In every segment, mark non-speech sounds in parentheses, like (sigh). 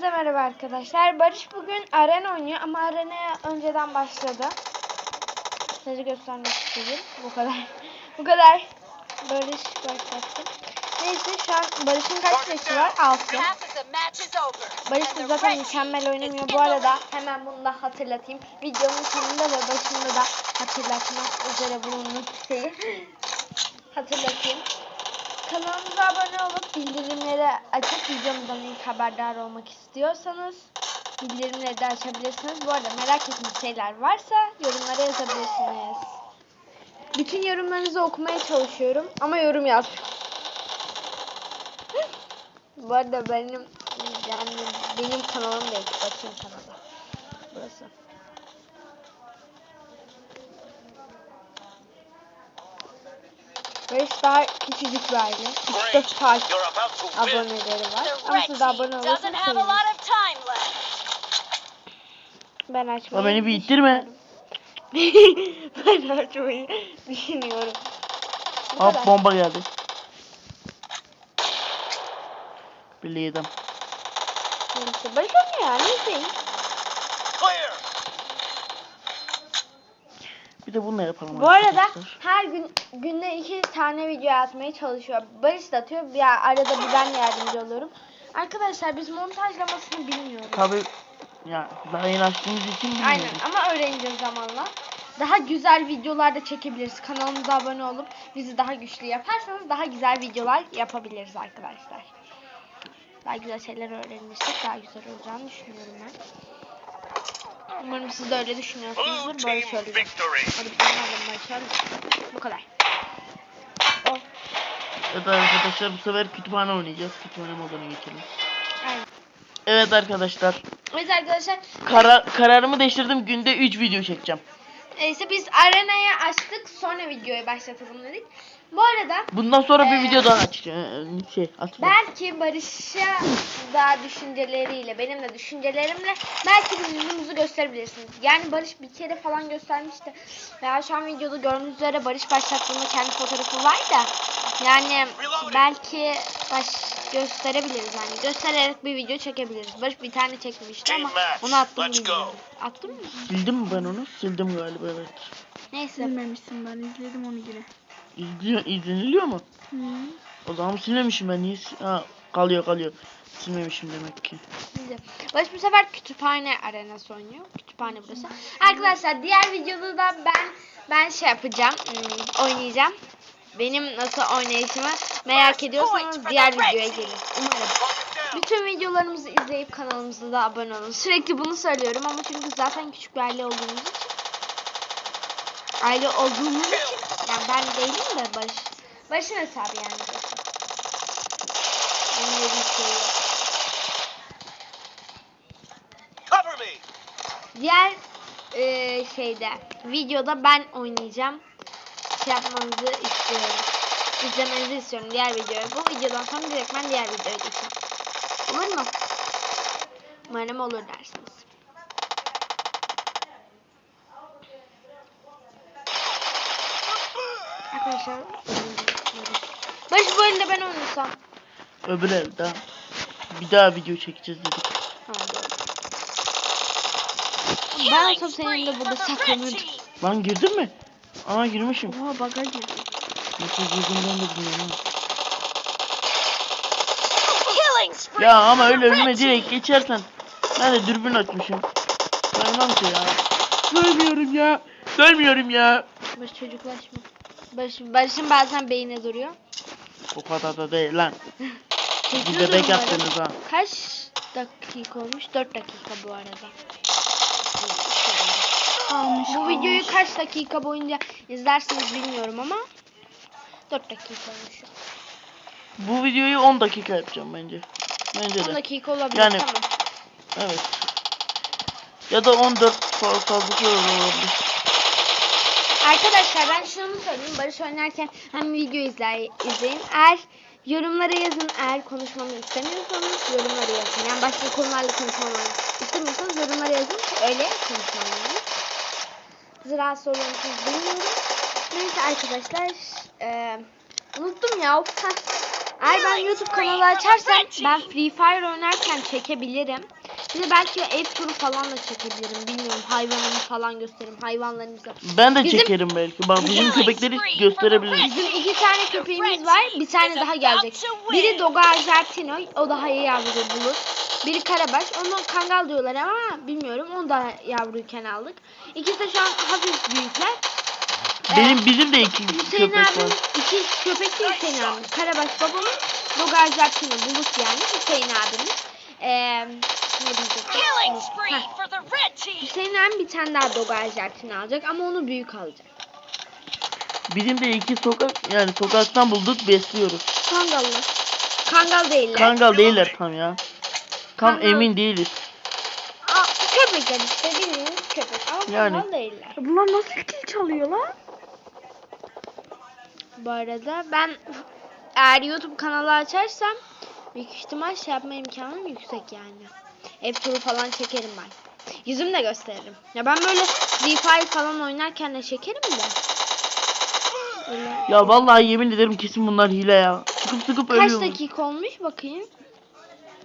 Hepinize merhaba arkadaşlar. Barış bugün arena oynuyor ama arenaya önceden başladı. Size göstermek istedim. Bu kadar. (laughs) Bu kadar. Barış başlattı. Neyse şu an Barış'ın kaç yaşı var? 6. Half of the match is over. Barış da zaten mükemmel oynamıyor. Bu arada hemen bunu da hatırlatayım. Videonun sonunda ve başında da hatırlatmak üzere bulunmak (laughs) şeyi hatırlatayım. Kanalımıza abone olup bildirimleri açıp videomuzdan ilk haberdar olmak istiyorsanız bildirimleri de açabilirsiniz. Bu arada merak ettiğiniz şeyler varsa yorumlara yazabilirsiniz. Bütün yorumlarınızı okumaya çalışıyorum ama yorum yazmıyorum. (laughs) Bu arada benim yani benim kanalım değil, Başın kanalı. Burası. Barış daha küçücük bir aile. 44 takip aboneleri var. Ama siz de abone olursanız sevinirim. Ben açmayı beni bir ittirme. (laughs) ben açmayı düşünüyorum. Bu Hop kadar. bomba geldi. Biliyordum. Neyse, Barış oynuyor ya. Neyse. Clear. Bir de bununla yapalım Bu arada arkadaşlar. her gün günde iki tane video atmaya çalışıyor. Barış da atıyor. Ya arada bir ben yardımcı oluyorum. Arkadaşlar biz montajlamasını bilmiyoruz. Tabi ya daha yeni açtığımız için bilmiyorum. Aynen ama öğreneceğiz zamanla. Daha güzel videolar da çekebiliriz. Kanalımıza abone olup bizi daha güçlü yaparsanız daha güzel videolar yapabiliriz arkadaşlar. Daha güzel şeyler öğrenirsek daha güzel olacağını düşünüyorum ben. Umarım siz de öyle düşünüyorsunuzdur. Böyle söyleyeceğim. Hadi bir tane alalım başlayalım. Bu kadar. Oh, Evet arkadaşlar bu sefer kütüphane oynayacağız. Kütüphane moduna geçelim. aynen. Evet arkadaşlar. Evet arkadaşlar. Kara kararımı değiştirdim. Günde 3 video çekeceğim. Neyse biz arenayı açtık. Sonra videoya başlatalım dedik. Bu arada Bundan sonra Ee, bir video daha açacağım. Ee, Şey atacağım. Belki Barış'a da düşünceleriyle, benim de düşüncelerimle belki bir yüzümüzü gösterebilirsiniz. Yani Barış bir kere falan göstermişti. Veya şu an videoda gördüğünüz üzere Barış başlattığında kendi fotoğrafı var da yani belki baş gösterebiliriz yani. Göstererek bir video çekebiliriz. Barış bir tane çekmişti ama onu attım bilmiyorum. go. Attım mı? Sildim mi ben onu? Sildim galiba evet. Neyse. Silmemişsin ben izledim onu yine. İzliyor, izleniliyor mu? O zaman silmemişim ben niye? Ha, kalıyor kalıyor. Silmemişim demek ki. Şimdi Barış bu sefer kütüphane arenası oynuyor. Kütüphane burası. Arkadaşlar diğer videoda da ben ben şey yapacağım. hmm, oynayacağım. Benim nasıl oynayışımı merak ediyorsanız diğer videoya gelin. Umarım. Bütün videolarımızı izleyip kanalımıza da abone olun. Sürekli bunu söylüyorum ama çünkü zaten küçük bir aile olduğumuz için. Aile olduğumuz için. Yani ben değilim de Barış. Barış'ın hesabı yani. Benim bir şey yok. Diğer eee, şeyde videoda ben oynayacağım. Şey yapmanızı istiyorum. İzlemenizi istiyorum diğer videoyu. Bu videodan sonra direkt ben diğer videoya geçeceğim. Olur mu? Umarım olur dersiniz. Arkadaşlar Barış bu elinde ben oynasam. Öbür elde. Bir daha video çekeceğiz dedik. Ha, doğru. Ben olsam senin de burada saklanırdım. Lan girdin mi? Aa girmişim. Oha baga girdim. Nasıl girdiğimden de bilmiyorum. ha. Killing spree Ya ama öyle önüme direkt geçersen. Ben de dürbün açmışım. Dayanam ki ya. Dönmüyorum ya. Dönmüyorum ya. Barış çocuklaşma. Barış, Barış'ın bazen beyine duruyor. O kadar da değil lan. (laughs) Bir bebek yaptınız ha. Kaç dakika olmuş? 4 dakika bu arada. Almış Bu videoyu kaç dakika boyunca izlersiniz bilmiyorum ama 4 dakika olmuş. Bu videoyu 10 dakika yapacağım bence. Bence 10 de. dakika olabilir Yani- tamam. Evet. Ya da 14 fa- fazlası olabilir. Arkadaşlar ben şunu söyleyeyim. Barış oynarken hem video izler, izleyin. Eğer yorumlara yazın. Eğer konuşmamı istemiyorsanız yorumlara yazın. Yani başka konularla konuşmamı istemiyorsanız yorumlara yazın. ki Öyle konuşmam olur musunuz bilmiyorum. Neyse arkadaşlar. eee, unuttum ya. Eğer ben YouTube kanalı açarsam ben Free Fire oynarken çekebilirim. Bir de belki ev turu falan da çekebilirim. Bilmiyorum hayvanımı falan gösteririm. Hayvanlarımızı. Ben de Bizim- çekerim belki. Bak bizim köpekleri gösterebiliriz. Bizim iki tane köpeğimiz var. Bir tane daha gelecek. Biri Dogo Argentino. O daha iyi yavru bulur. Biri Karabaş. Onu Kangal diyorlar ama bilmiyorum. Onu da yavruyken aldık. İkisi de şu an hafif büyükler. Benim bizim de iki Hüseyin köpek abim, var. iki köpek de Hüseyin abim. Karabaş babamın, Dogo Argentino bulut yani Hüseyin abimin. Ee, ne diyecektim? Killing spree Heh. for the red team. Hüseyin abim bir tane daha Dogo Argentino alacak ama onu büyük alacak. Bizim de iki sokak yani sokaktan bulduk besliyoruz. Kangallı. Kangal değiller. Kangal değiller tam ya. Tam Kangal- emin değiliz. Aa, köpekler işte bildiğiniz köpek ama Yani. kangal değiller. Bunlar nasıl kil çalıyor lan? Bu arada ben eğer YouTube kanalı açarsam büyük ihtimal şey yapma imkanım yüksek yani. Ev turu falan çekerim ben. Yüzümü de gösteririm. Ya ben böyle Free falan oynarken de çekerim de. Öyle. Ya vallahi yemin ederim kesin bunlar hile ya. Sıkıp sıkıp Kaç ölüyor. dakika olmuş bakayım.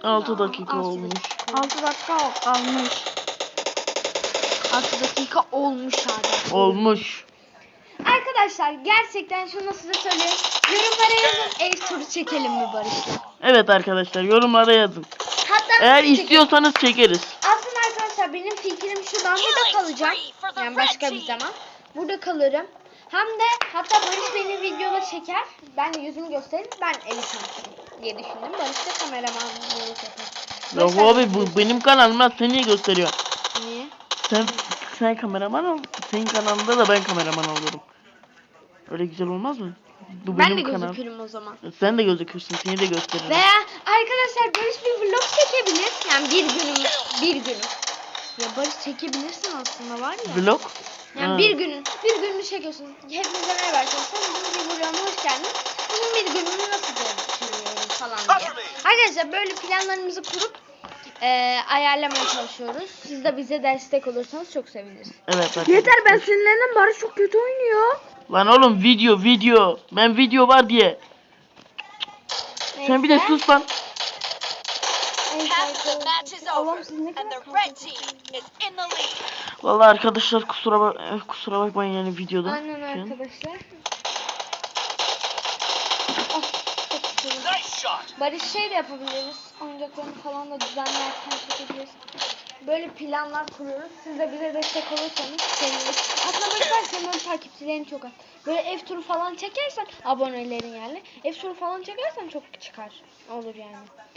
6 dakika Altı olmuş. dakika. 6 dakika kalmış. 6 dakika olmuş abi. Olmuş. Arkadaşlar gerçekten şunu size söyleyeyim. Yorumlara yazın ev turu çekelim mi Barış'la? Evet arkadaşlar yorumlara yazın. Hatta Eğer istiyorsanız çekeriz. Aslında arkadaşlar benim fikrim şu ben burada kalacağım. Yani başka bir zaman. Burada kalırım. Hem de hatta Barış beni videoda çeker. Ben de yüzümü gösteririm. Ben evi tanıtırım diye düşündüm. Barış da kameramanlığı yapar. Ya abi bu benim kanalım lan seni niye gösteriyor? Niye? Sen sen kameraman ol. Senin kanalında da ben kameraman olurum. Öyle güzel olmaz mı? Bu Ben de kanal. gözükürüm o zaman. Sen de gözükürsün. Seni de gösteririm. Veya arkadaşlar Barış bir vlog çekebilir. Yani bir günüm, bir günüm. Ya Barış çekebilirsin aslında var ya. Vlog. Yani Ha. bir günün, bir gününü çekiyorsun. Hepinize merhaba arkadaşlar. Bizim bir vloguma hoş geldiniz. Bunun bir gününü nasıl geçiriyorum falan diye. Arkadaşlar böyle planlarımızı kurup eee ayarlamaya çalışıyoruz. Siz de bize destek olursanız çok seviniriz. Evet arkadaşlar. Yeter ben sinirlendim. Barış çok kötü oynuyor. Lan oğlum video video. Ben video var diye. Sen bir de sus lan. Neyse Half of the match arkadaşlar. is over, Allah'ım siz ne and kadar the kavga red team is in the lead. Vallahi arkadaşlar kusura bak kusura bakmayın yani videoda. Aynen arkadaşlar. Barış şey de yapabiliriz. Oyuncaklarını falan da düzenlerken çekebiliriz. Böyle planlar kuruyoruz. Siz de bize destek olursanız seviniriz. Aslında Barış senin böyle takipçilerin çok az. Böyle ev turu falan çekersen abonelerin yani. Ev turu falan çekersen çok çıkar. Olur yani.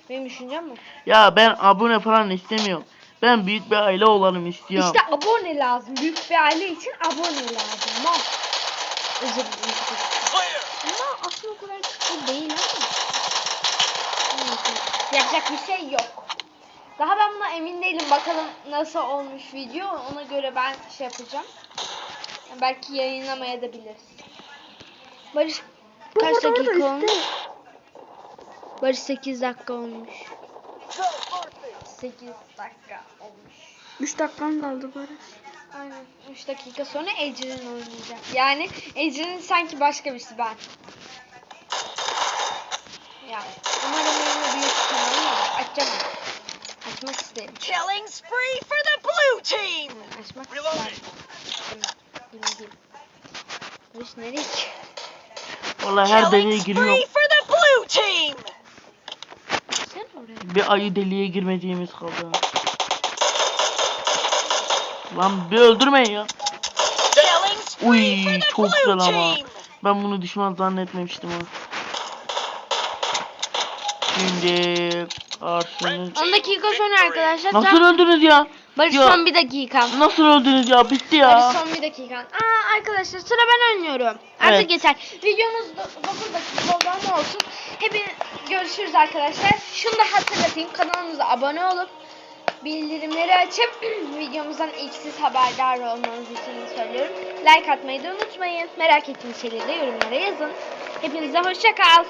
Benim düşüncem bu. Ya ben abone falan istemiyorum. Ben büyük bir aile olalım istiyorum. İşte abone lazım. Büyük bir aile için abone lazım. Mal. Özür dilerim. Ama aslında o kadar kötü değil ama. Yapacak bir şey yok. Daha ben buna emin değilim. Bakalım nasıl olmuş video. Ona göre ben şey yapacağım. Belki yayınlamaya da biliriz. Barış kaç dakika olmuş? Barış 8 dakika olmuş. 8 dakika olmuş. 3 dakikan kaldı Barış. Aynen. 3 dakika sonra Ecrin oynayacak. Yani Ecrin sanki başka birisi ben. Ya umarım yayını büyük kanalım olur. Açacağım. Açmak isterim. Killing spree for the blue team. Açmak isterim. Bilmiyorum. Barış nereye ki? Vallahi her deliğe Killing giriyorum. spree for the blue team. Sen oraya. Bir ayı deliğe girmediğimiz kaldı. Lan bir öldürmeyin ya. Uy, çok güzel ama. Ben bunu düşman zannetmemiştim ha. Şimdi karşınız... 10 dakika sonra arkadaşlar. Nasıl tam- öldünüz ya? Barış Ya. son bir dakika. Nasıl öldünüz ya? Bitti Barış ya. son bir dakika. Aa arkadaşlar sıra ben oynuyorum. Artık Evet. yeter. Videomuz 9 dakika oldu ama olsun. Hepiniz görüşürüz arkadaşlar. Şunu da hatırlatayım. Kanalımıza abone olup bildirimleri açıp (clears throat) videomuzdan ilk siz haberdar olmanız için söylüyorum. Like atmayı da unutmayın. Merak ettiğiniz şeyleri de yorumlara yazın. Hepinize hoşça kal.